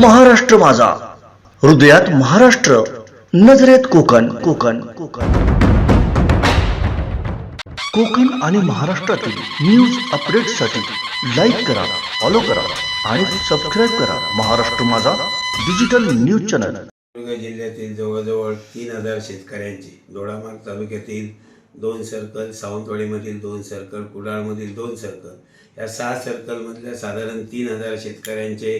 महाराष्ट्र माझा. हृदयात महाराष्ट्र नजरेत कोकण कोकण कोकण. कोकण आणि महाराष्ट्रातील न्यूज अपडेटसाठी लाईक करा फॉलो करा आणि सबस्क्राईब करा महाराष्ट्र माझा डिजिटल न्यूज चॅनल सिंधुदुर्ग जिल्ह्यातील जवळजवळ तीन हजार शेतकऱ्यांची दोडामार्ग तालुक्यातील दोन सर्कल सावंतवाडीमधील दोन सर्कल कुडाळमधील दोन सर्कल या सहा सर्कलमधल्या साधारण तीन हजार शेतकऱ्यांचे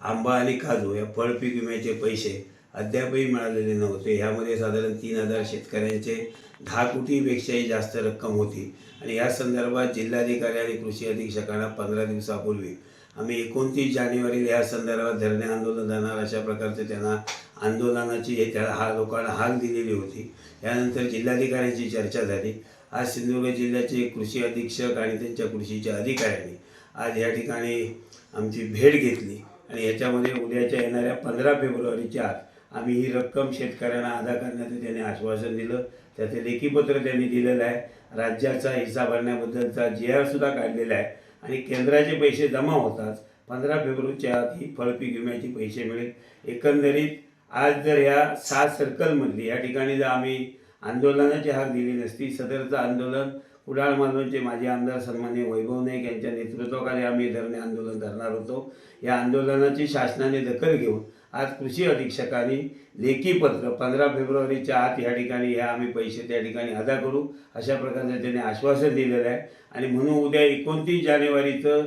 आंबा आणि काजू या फळपीक विम्याचे पैसे अद्यापही मिळालेले नव्हते. ह्यामध्ये साधारण तीन हजार शेतकऱ्यांचे दहा कोटीपेक्षाही जास्त रक्कम होती. आणि या संदर्भात जिल्हाधिकारी आणि कृषी अधीक्षकांना पंधरा दिवसापूर्वी आम्ही एकोणतीस जानेवारीला या संदर्भात धरणे आंदोलन जाणार अशा प्रकारचे त्यांना आंदोलनाची हे त्या हा लोकांना हाक दिलेली होती. यानंतर जिल्हाधिकाऱ्यांची चर्चा झाली. आज सिंधुदुर्ग जिल्ह्याचे कृषी अधीक्षक आणि त्यांच्या कृषीच्या अधिकाऱ्यांनी आज या ठिकाणी आमची भेट घेतली. आणि याच्यामध्ये उद्याच्या येणाऱ्या पंधरा फेब्रुवारीच्या आत आम्ही ही रक्कम शेतकऱ्यांना अदा करण्याचं त्यांनी आश्वासन दिलं. त्याचे लेखीपत्र त्यांनी दिलेलं आहे. राज्याचा हिस्सा भरण्याबद्दलचा जी आर सुद्धा काढलेला आहे. आणि केंद्राचे पैसे जमा होतात पंधरा फेब्रुवारीच्या आत ही फळपीक विम्याचे पैसे मिळेल. एकंदरीत आज जर ह्या सात सर्कलमधली या ठिकाणी जर आम्ही आंदोलनाची हाक दिली नसती. सदरचं आंदोलन कुडाळ मालवणचे माजी आमदार सन्मान्य वैभव नाईक यांच्या नेतृत्वाखाली आम्ही धरणे आंदोलन धरणार होतो. या आंदोलनाची शासनाने दखल घेऊन आज कृषी अधीक्षकांनी लेखी पत्र पंधरा फेब्रुवारीच्या आत या ठिकाणी ह्या आम्ही पैसे त्या ठिकाणी अदा करू अशा प्रकारचं त्यांनी आश्वासन दिलेलं आहे. आणि म्हणून उद्या एकोणतीस जानेवारीचं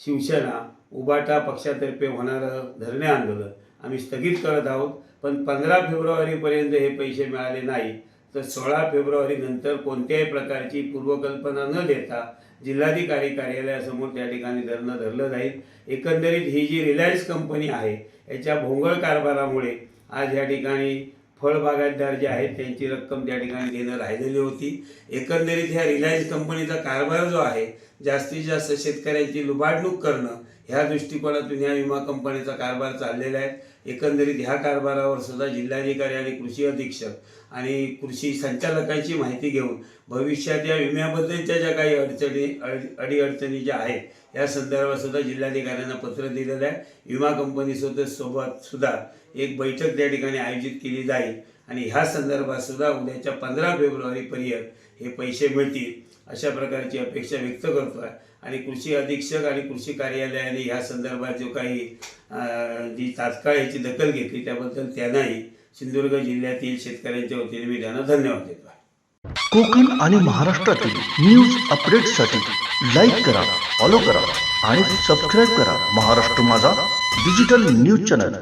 शिवसेना उबाटा पक्षातर्फे होणारं धरणे आंदोलन आम्ही स्थगित करत आहोत. पण पंधरा फेब्रुवारीपर्यंत हे पैसे मिळाले नाही तर सोळा फेब्रुवारी नंतर कोणत्याही प्रकारची पूर्वकल्पना न देता जिल्हाधिकारी कार्यालयासमोर त्या ठिकाणी धरणं धरलं जाईल. एकंदरीत ही जी रिलायन्स कंपनी आहे याच्या भोंगळ कारभारामुळे आज या ठिकाणी फळबागायतदार जे आहेत त्यांची रक्कम त्या ठिकाणी देणं राहिलेली होती. एकंदरीत ह्या रिलायन्स कंपनीचा कारभार जो आहे जास्तीत जास्त शेतकऱ्यांची लुबाडणूक करणं ह्या दृष्टिकोनातून ह्या विमा कंपनीचा कारभार चाललेला आहे. एकंदरीत ह्या कारभारावर सुद्धा जिल्हाधिकारी आणि कृषी अधीक्षक आणि कृषी संचालकांची माहिती घेऊन भविष्यात या विम्याबद्दलच्या ज्या काही अडचणी अड अडीअडचणी ज्या आहेत या संदर्भात सुद्धा जिल्हाधिकाऱ्यांना पत्र दिलेलं आहे. विमा कंपनीसोबत सोबत सुद्धा एक बैठक त्या ठिकाणी आयोजित केली जाईल. आणि ह्या संदर्भात सुद्धा उद्याच्या पंधरा फेब्रुवारीपर्यंत हे पैसे मिळतील अशा प्रकारची अपेक्षा व्यक्त करतो आहे. आणि कृषी अधीक्षक आणि कृषी कार्यालयाने ह्या संदर्भात जो काही जी तात्काळ याची दखल घेतली त्याबद्दल त्यांनाही सिंधुदुर्ग जिल्ह्यातील शेतकऱ्यांच्या वतीने मी त्यांना धन्यवाद देतो. कोकण आणि महाराष्ट्रातील न्यूज अपडेटसाठी लाईक करा फॉलो करा आणि सबस्क्राईब करा महाराष्ट्र माझा डिजिटल न्यूज चॅनल